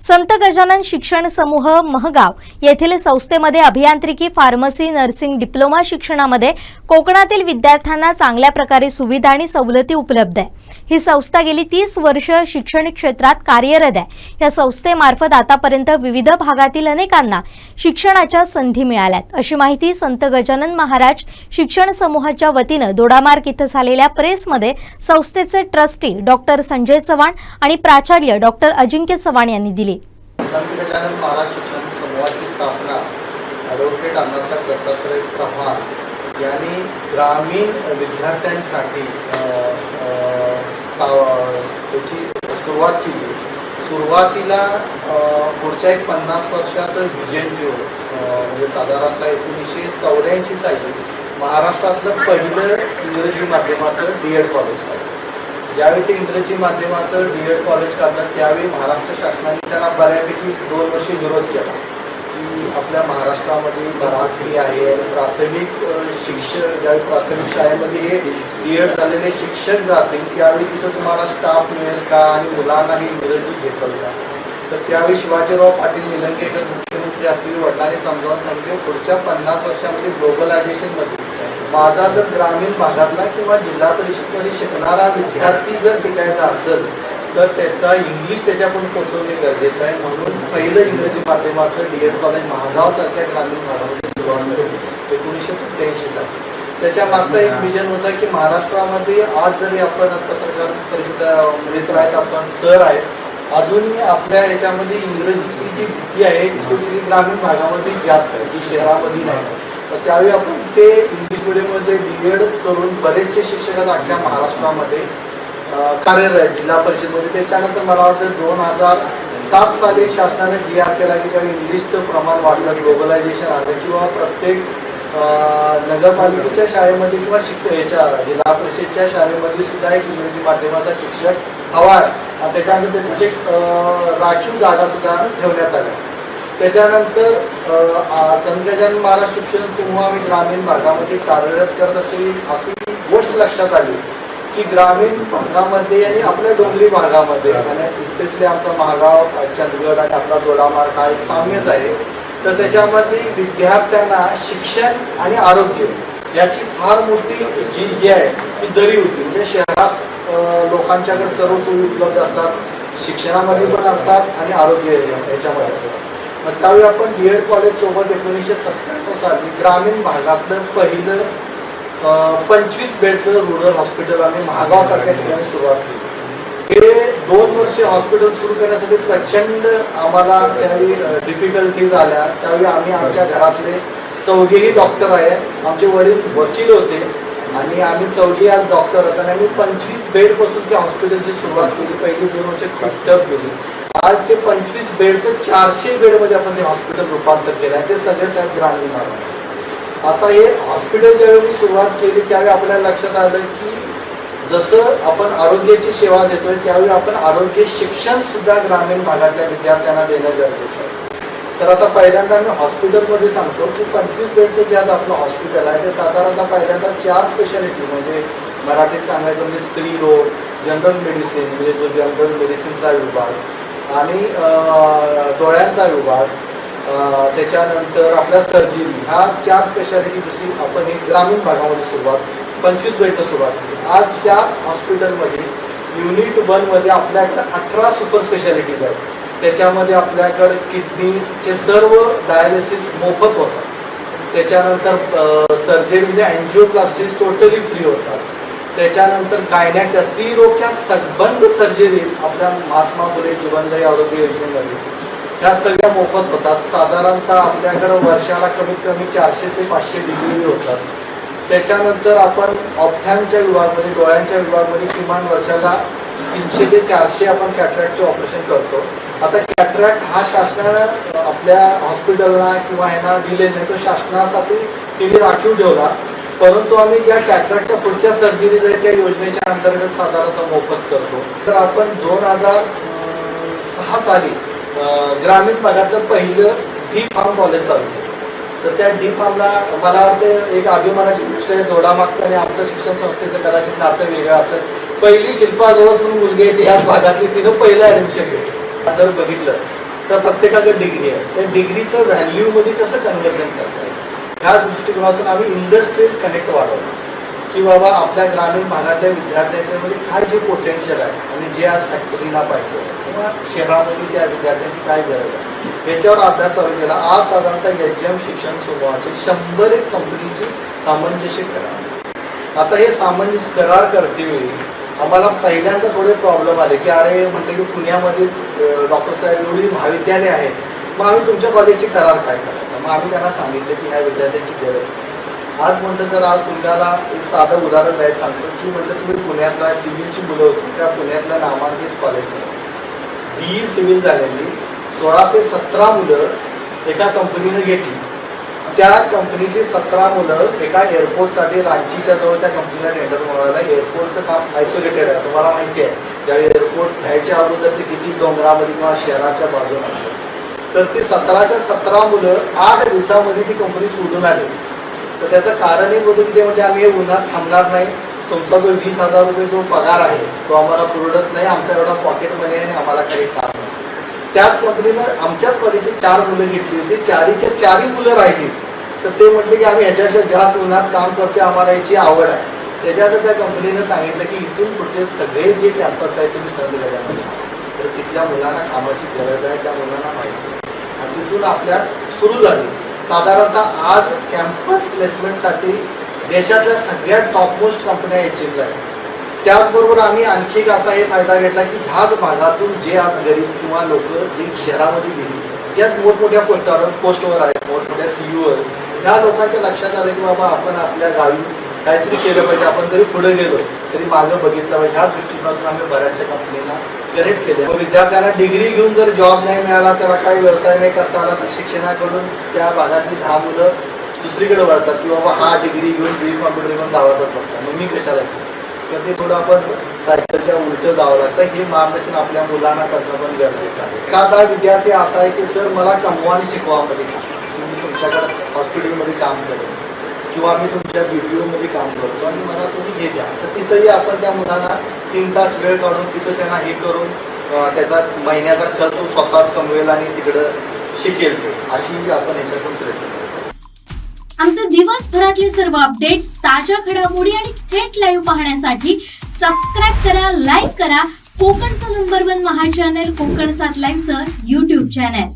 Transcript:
संत गजानन शिक्षण समूह महगाव येथील संस्थेमध्ये अभियांत्रिकी फार्मसी नर्सिंग डिप्लोमा शिक्षणामध्ये कोकणातील विद्यार्थ्यांना चांगल्या प्रकारे सुविधा आणि सवलती उपलब्ध आहे. ही संस्था गेली तीस वर्ष शिक्षण क्षेत्रात कार्यरत आहे. या संस्थेमार्फत आतापर्यंत विविध भागातील अनेकांना शिक्षणाच्या संधी मिळाल्यात. अशी माहिती संत गजानन महाराज शिक्षण समूहाच्या वतीनं दोडामार्ग इथं झालेल्या प्रेसमध्ये संस्थेचे ट्रस्टी डॉक्टर संजय चव्हाण आणि प्राचार्य डॉक्टर अजिंक्य चव्हाण यांनी दिली. संत गजानन महाराज शिक्षण समूहाची स्थापना ॲडव्होकेट अण्णासाहेब दत्तात्रय चव्हाण यांनी ग्रामीण विद्यार्थ्यांसाठी त्याची सुरुवात केली. सुरुवातीला पुढच्या एक पन्नास वर्षाचं व्हिजन घेऊन म्हणजे साधारणतः एकोणीसशे चौऱ्याऐंशी साली महाराष्ट्रातलं पहिलं इंग्रजी माध्यमाचं डी एड कॉलेज काढलं ज्यावेळी ते इंग्रजी माध्यमाचं डी एड कॉलेज काढलं त्यावेळी महाराष्ट्र शासनाने त्यांना बऱ्यापैकी दोन वर्षे विरोध केला. की आपल्या महाराष्ट्रामध्ये मराठी आहे आणि प्राथमिक शिक्षण शिक्षक ज्यावेळी प्राथमिक शाळेमध्ये हे डी झालेले शिक्षक जातील त्यावेळी तिथं तुम्हाला स्टाफ मिळेल का आणि मुलांनाही इंग्रजी झेपल का? तर त्यावेळी शिवाजीराव पाटील निलंगेकर मुख्यमंत्री असतील वडिलांनी समजावून सांगितले पुढच्या पन्नास वर्षामध्ये ग्लोबलायझेशनमध्ये माझा जर ग्रामीण भागातला किंवा जिल्हा परिषदमध्ये शिकणारा विद्यार्थी जर टिकायचा असेल तर त्याचा इंग्लिश त्याच्याकडून पोचवणे गरजेचं आहे. म्हणून पहिलं इंग्रजी माध्यमाचं डी एड कॉलेज महागावसारख्या ग्रामीण भागामध्ये सुरुवात झाली. एकोणीसशे सत्याऐंशी साली. त्याच्या मागचा एक विजन होता की महाराष्ट्रामध्ये आज जरी आपण पत्रकार परिषद मित्र आहेत आपण सर आहेत अजूनही आपल्या याच्यामध्ये इंग्रजीची जी भीती आहे ती ग्रामीण भागामध्ये जास्त आहे जी शहरामध्ये नाही. तर त्यावेळी आपण ते इंग्लिश मिडियममध्ये डी एड करून बरेचसे शिक्षक आज अख्ख्या महाराष्ट्रामध्ये. कार्यरत आहेत जिल्हा परिषदमध्ये. त्याच्यानंतर मला वाटतं दोन हजार सात साली शासनाने जी आर केला की ज्यावेळी इंग्लिशचं प्रमाण वाढलं ग्लोबलायझेशन आलं किंवा प्रत्येक नगरपालिकेच्या शाळेमध्ये किंवा शिक्षक याच्या जिल्हा परिषदच्या शाळेमध्ये सुद्धा एक इंग्रजी माध्यमाचा शिक्षक हवा आहे. आणि त्याच्यानंतर त्याच्यात एक अं, राखीव जागा सुद्धा ठेवण्यात आल्या. त्याच्यानंतर अं, महाराज शिक्षण समूह आम्ही ग्रामीण भागामध्ये कार्यरत करत असलेली अशी गोष्ट लक्षात आली. की ग्रामीण भागामध्ये आणि आपल्या डोंगरी भागामध्ये आणि स्पेशली आमचा महागाव चंदगड आणि आपला दोडामार्ग हा एक साम्यच आहे. तर त्याच्यामध्ये विद्यार्थ्यांना शिक्षण आणि आरोग्य याची फार मोठी जी हे आहे ती दरी होती. म्हणजे शहरात लोकांच्याकडे सर्व सोयी उपलब्ध असतात शिक्षणामध्ये पण असतात आणि आरोग्य याच्यामध्ये. असतात मग त्यावेळी आपण डी एड कॉलेज सोबत एकोणीसशे सत्त्याण्णव साली ग्रामीण भागातलं पहिलं पंचवीस बेडचं रुरल हॉस्पिटल आम्ही महागावसारख्या ठिकाणी सुरुवात केली. हे दोन वर्षे हॉस्पिटल सुरू करण्यासाठी प्रचंड आम्हाला त्यावेळी डिफिकल्टीज आल्या त्यावेळी आम्ही आमच्या घरातले चौघेही डॉक्टर आहे. आमचे वडील वकील होते. आणि आम्ही चौघे आज डॉक्टर होता आणि आम्ही पंचवीस बेडपासून त्या हॉस्पिटलची सुरुवात केली. पहिली दोन वर्ष खूप टफ आज ते पंचवीस बेडचं चारशे बेडमध्ये आपण ते हॉस्पिटल रूपांतर केलं आहे ते सगळे साहेब ग्रामीण भागात. आता हे हॉस्पिटल ज्यावेळी सुरुवात केली त्यावेळी आपल्याला लक्षात आलं की जसं आपण आरोग्याची सेवा देतोय त्यावेळी आपण आरोग्य शिक्षण सुद्धा ग्रामीण भागातल्या विद्यार्थ्यांना देणं गरजेचं आहे. तर आता पहिल्यांदा मी हॉस्पिटलमध्ये सांगतो की पंचवीस बेडचं जे आज आपलं हॉस्पिटल आहे ते साधारणतः पहिल्यांदा चार स्पेशालिटी म्हणजे मराठीत सांगायचं म्हणजे स्त्री रोग जनरल मेडिसिन म्हणजे जो जनरल मेडिसिनचा विभाग आणि डोळ्यांचा विभाग त्याच्यानंतर आपल्या सर्जरी ह्या चार स्पेशालिटी दुसरी आपण ही ग्रामीण भागामध्ये सुरुवात पंचवीस बेडनं सुरुवात केली. आज त्याच हॉस्पिटलमध्ये युनिट वनमध्ये आपल्याकडे अठरा सुपर स्पेशालिटीज आहेत. त्याच्यामध्ये आपल्याकडे किडनीचे सर्व डायलिसिस मोफत होतात. त्याच्यानंतर सर्जरी म्हणजे अँजिओप्लास्टिक टोटली फ्री होतात. त्याच्यानंतर गायण्याच्या स्त्री रोगच्या सबंध सर्जरीज आपल्या महात्मा फुले जीवनदायी आरोग्य योजनेमध्ये. ह्या सगळ्या मोफत होतात. साधारणतः आपल्याकडं वर्षाला कमीत कमी चारशे ते पाचशे डिग्री होतात त्याच्यानंतर आपण ऑप्थॅनच्या विभागामध्ये डोळ्यांच्या विभागामध्ये किमान वर्षाला तीनशे ते चारशे आपण कॅटरॅक्टचे ऑपरेशन करतो. आता कॅटरॅक्ट हा शासनानं आपल्या हॉस्पिटलला किंवा ह्यांना दिले नाही तो शासनासाठी तिने राखीव ठेवला. परंतु आम्ही ज्या कॅटरॅक्टच्या पुढच्या सर्जरीज आहेत त्या योजनेच्या अंतर्गत साधारणतः मोफत करतो. तर आपण दोन हजार सहा साली ग्रामीण भागातलं पहिलं डी फार्म कॉलेज चालू केलं तर त्या डी फार्मला मला वाटतं एक अभिमानाची गोष्ट आहे मागतं आणि आमचं शिक्षण संस्थेचं कदाचित नातं वेगळं असतं पहिली शिल्पा जोस म्हणून मुलगी आहे याच ह्याच भागातली तिनं पहिलं ॲडमिशन घेतलं. जर बघितलं तर प्रत्येकाकडे डिग्री आहे. त्या डिग्रीचं व्हॅल्यूमध्ये कसं कन्व्हर्जन करता येईल? ह्या दृष्टिकोनातून आम्ही इंडस्ट्रियल कनेक्ट वाढवतो. की बाबा आपल्या ग्रामीण भागातल्या विद्यार्थ्यांच्यामध्ये काय जे पोटेन्शियल आहे आणि जे आज फॅक्टरीला पाहिजे किंवा शहरामध्ये त्या विद्यार्थ्यांची काय गरज आहे? याच्यावर अभ्यास चालू केला. आज साधारणतः एच एम शिक्षण समूहाचे शंभर एक कंपनीची सामंजस्य करार. आता हे सामंजस्य करार करते वेळी आम्हाला पहिल्यांदा थोडे प्रॉब्लेम आले की अरे म्हटलं की पुण्यामध्ये डॉक्टर साहेब एवढी महाविद्यालय आहेत मग आम्ही तुमच्या कॉलेजची करार काय करायचा? मग आम्ही त्यांना सांगितलं की ह्या विद्यार्थ्यांची गरज आहे. आज म्हटलं सर आज तुम्हाला एक साधं उदाहरण द्यायचं सांगतो. की म्हटलं तुम्ही पुण्यातला सिव्हिलची मुलं होती. त्या पुण्यातल्या नामांकित कॉलेजमध्ये बी सिव्हिल झालेली सोळा ते सतरा मुलं एका कंपनीने घेतली. त्या कंपनीची सतरा मुलं एका एअरपोर्टसाठी रांचीच्या जवळ त्या कंपनीला टेंडर मिळवायला एअरपोर्टचं काम आयसोलेटेड आहे. तुम्हाला माहिती आहे ज्यावेळी एअरपोर्ट घ्यायच्या अगोदर ते किती डोंगरामध्ये किंवा शहराच्या बाजूला असतात तर ती सतराच्या सतरा मुलं आठ दिवसामध्ये ती कंपनी सोडून आली. तर त्याचं कारण एक होतं की ते म्हणजे आम्ही हे उन्हात थांबणार नाही. तुमचा जो वीस हजार रुपये जो पगार आहे तो आम्हाला पुरवत नाही. आमच्या एवढा पॉकेट मनी आहे आणि आम्हाला काही काम नाही. त्याच कंपनीनं आमच्याच कॉलेजची चार मुलं घेतली होती. चारीच्या चारही मुलं राहिली. तर ते म्हटले की आम्ही ह्याच्यापेक्षा जास्त उन्हात काम करतोय आम्हाला याची आवड आहे. त्याच्यानंतर त्या कंपनीनं सांगितलं की इथून पुढचे सगळे जे कॅम्पस आहे तुम्ही सर्व तर तिथल्या मुलांना कामाची गरज आहे त्या मुलांना माहिती आणि तिथून आपल्या सुरू झाली. साधारणतः आज कॅम्पस प्लेसमेंटसाठी देशातल्या सगळ्यात टॉपमोस्ट कंपन्या एचएमला आहेत त्याचबरोबर आम्ही आणखी एक असा हे फायदा घेतला की ह्याच भागातून जे आज गरीब किंवा लोक जे शहरामध्ये गेली जे आज मोठमोठ्या पोस्टावर पोस्टवर आहेत मोठमोठ्या सीईओवर ह्या लोकांच्या लक्षात आलं की बाबा आपण आपल्या गावी काहीतरी केलं पाहिजे. आपण जरी पुढे गेलो तरी मागं बघितलं पाहिजे. ह्या दृष्टिकोनातून आम्ही बऱ्याचशा कंपनीला कनेक्ट केले मग विद्यार्थ्यांना डिग्री घेऊन जर जॉब नाही मिळाला त्याला काही व्यवसाय नाही करता आला तर शिक्षणाकडून त्या भागातली दहा मुलं दुसरीकडे वळतात. की बाबा हा डिग्री घेऊन बी कॉम्प्युटर घेऊन गावातच बसतात. मग मी कशाला तर ते थोडं आपण सायकलच्या उलटं जावं लागतं. हे मार्गदर्शन आपल्या मुलांना करणं पण गरजेचं आहे. एखादा विद्यार्थी असा आहे की सर मला कमवान शिकवामध्ये मी तुमच्याकडे हॉस्पिटलमध्ये काम करेन किंवा मी तुमच्या मध्ये काम करतो आणि मला तुम्ही हे द्या तर तिथंही आपण त्या मुलांना तीन तास वेळ काढून तिथं त्यांना हे करून त्याचा महिन्याचा खर्च तो स्वतःच कमवेल आणि तिकडं शिकेल तो अशी आपण याच्यातून प्रयत्न आमचे दिवसभरातले सर्व अपडेट्स ताज्या घडामोडी आणि थेट लाईव्ह पाहण्यासाठी सबस्क्राईब करा लाईक करा. कोकणचं नंबर वन महा चॅनल कोकण सात लाईव्हचं युट्यूब चॅनल